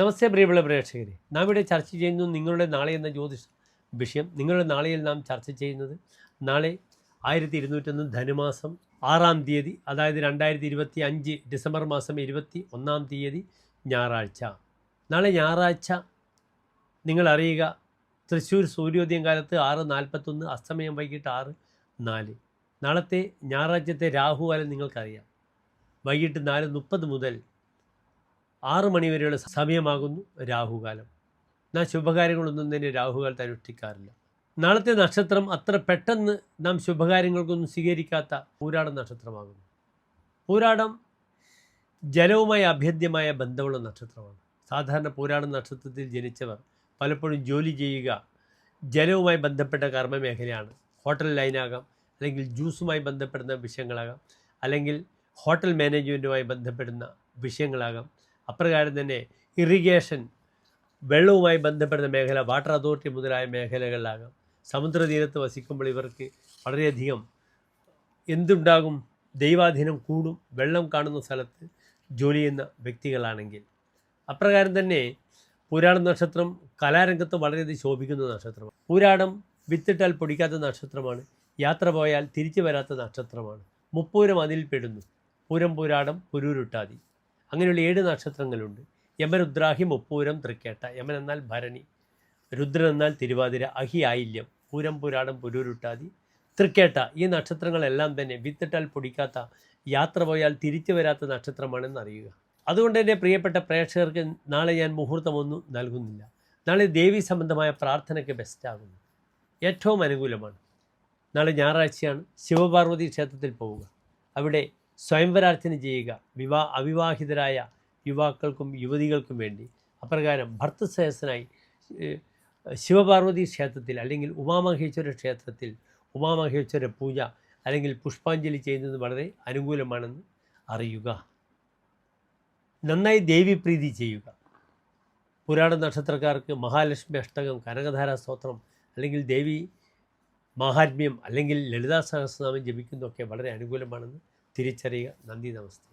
നമസ്തേ പ്രിയമുള്ള പ്രേക്ഷകരെ. നാം ഇവിടെ ചർച്ച ചെയ്യുന്നു നിങ്ങളുടെ നാളെ എന്ന ജ്യോതിഷ വിഷയം. നിങ്ങളുടെ നാളെയിൽ നാം ചർച്ച ചെയ്യുന്നത് നാളെ ആയിരത്തി ഇരുന്നൂറ്റൊന്ന് ധനുമാസം ആറാം തീയതി അതായത് രണ്ടായിരത്തി ഇരുപത്തി അഞ്ച് ഡിസംബർ മാസം ഇരുപത്തി ഒന്നാം തീയതി ഞായറാഴ്ച. നാളെ ഞായറാഴ്ച നിങ്ങൾ അറിയുക തൃശ്ശൂർ സൂര്യോദയം കാലത്ത് ആറ് നാൽപ്പത്തൊന്ന് അസ്തമയം വൈകിട്ട് ആറ് നാല്. നാളത്തെ ഞായറാഴ്ചത്തെ രാഹുകാലം നിങ്ങൾക്കറിയാം. വൈകിട്ട് നാല് മുപ്പത് മുതൽ ആറ് മണിവരെയുള്ള സമയമാകുന്നു രാഹുകാലം. നാം ശുഭകാര്യങ്ങളൊന്നും തന്നെ രാഹുകാലത്ത് അനുഷ്ഠിക്കാറില്ല. നാളത്തെ നക്ഷത്രം അത്ര പെട്ടെന്ന് നാം ശുഭകാര്യങ്ങൾക്കൊന്നും സ്വീകരിക്കാത്ത പൂരാടം നക്ഷത്രമാകുന്നു. പൂരാടം ജലവുമായി അഭേദ്യമായ ബന്ധമുള്ള നക്ഷത്രമാണ്. സാധാരണ പൂരാടം നക്ഷത്രത്തിൽ ജനിച്ചവർ പലപ്പോഴും ജോലി ചെയ്യുക ജലവുമായി ബന്ധപ്പെട്ട കർമ്മമേഖലയാണ്. ഹോട്ടൽ ലൈനാകാം അല്ലെങ്കിൽ ജ്യൂസുമായി ബന്ധപ്പെടുന്ന വിഷയങ്ങളാകാം അല്ലെങ്കിൽ ഹോട്ടൽ മാനേജ്മെന്റുമായി ബന്ധപ്പെടുന്ന വിഷയങ്ങളാകാം. അപ്രകാരം തന്നെ ഇറിഗേഷൻ വെള്ളവുമായി ബന്ധപ്പെടുന്ന മേഖല വാട്ടർ അതോറിറ്റി മുതലായ മേഖലകളിലാകാം. സമുദ്രതീരത്ത് വസിക്കുമ്പോൾ ഇവർക്ക് വളരെയധികം എന്തുണ്ടാകും? ദൈവാധീനം കൂടും. വെള്ളം കാണുന്ന സ്ഥലത്ത് ജോലി ചെയ്യുന്ന വ്യക്തികളാണെങ്കിൽ. അപ്രകാരം തന്നെ പൂരാടം നക്ഷത്രം കലാരംഗത്ത് വളരെയധികം ശോഭിക്കുന്ന നക്ഷത്രമാണ്. പൂരാടം വിത്തിട്ടാൽ പൊടിക്കാത്ത നക്ഷത്രമാണ്. യാത്ര പോയാൽ തിരിച്ചു വരാത്ത നക്ഷത്രമാണ്. മുപ്പൂരം അതിൽ പെടുന്നു. പൂരം പൂരാടം പുരൂരുട്ടാതി. അങ്ങനെയുള്ള ഏഴ് നക്ഷത്രങ്ങളുണ്ട്. യമരുദ്രാഹി മുപ്പൂരം തൃക്കേട്ട. യമൻ എന്നാൽ ഭരണി. രുദ്രൻ എന്നാൽ തിരുവാതിര അഹി ആയില്യം. പൂരം പുരാടം പുരൂരുട്ടാതി. തൃക്കേട്ട ഈ നക്ഷത്രങ്ങളെല്ലാം തന്നെ വിത്തിട്ടാൽ പൊടിക്കാത്ത യാത്ര പോയാൽ തിരിച്ചു വരാത്ത നക്ഷത്രമാണെന്ന് അറിയുക. അതുകൊണ്ട് തന്നെ പ്രിയപ്പെട്ട പ്രേക്ഷകർക്ക് നാളെ ഞാൻ മുഹൂർത്തമൊന്നും നൽകുന്നില്ല. നാളെ ദേവി സംബന്ധമായ പ്രാർത്ഥനയ്ക്ക് ബെസ്റ്റാകുന്നു ഏറ്റവും അനുകൂലമാണ്. നാളെ ഞായറാഴ്ചയാണ് ശിവപാർവതി ക്ഷേത്രത്തിൽ പോവുക. അവിടെ സ്വയംവരാർച്ചന ചെയ്യുക വിവാ അവിവാഹിതരായ യുവാക്കൾക്കും യുവതികൾക്കും വേണ്ടി. അപ്രകാരം ഏഹ്, ശിവപാർവതി ക്ഷേത്രത്തിൽ അല്ലെങ്കിൽ ഉമാമഹേശ്വര ക്ഷേത്രത്തിൽ ഉമാമഹേശ്വര പൂജ അല്ലെങ്കിൽ പുഷ്പാഞ്ജലി ചെയ്യുന്നത് വളരെ അനുകൂലമാണെന്ന് അറിയുക. നന്നായി ദേവീപ്രീതി ചെയ്യുക. പുരാണ നക്ഷത്രക്കാർക്ക് മഹാലക്ഷ്മി അഷ്ടകം കനകധാരാ സ്തോത്രം അല്ലെങ്കിൽ ദേവി മാഹാത്മ്യം അല്ലെങ്കിൽ ലളിതാ സഹസ്രനാമം ജപിക്കുന്നതൊക്കെ വളരെ അനുകൂലമാണെന്ന് തിരിച്ചറിയുക. നന്ദി നമസ്തേ.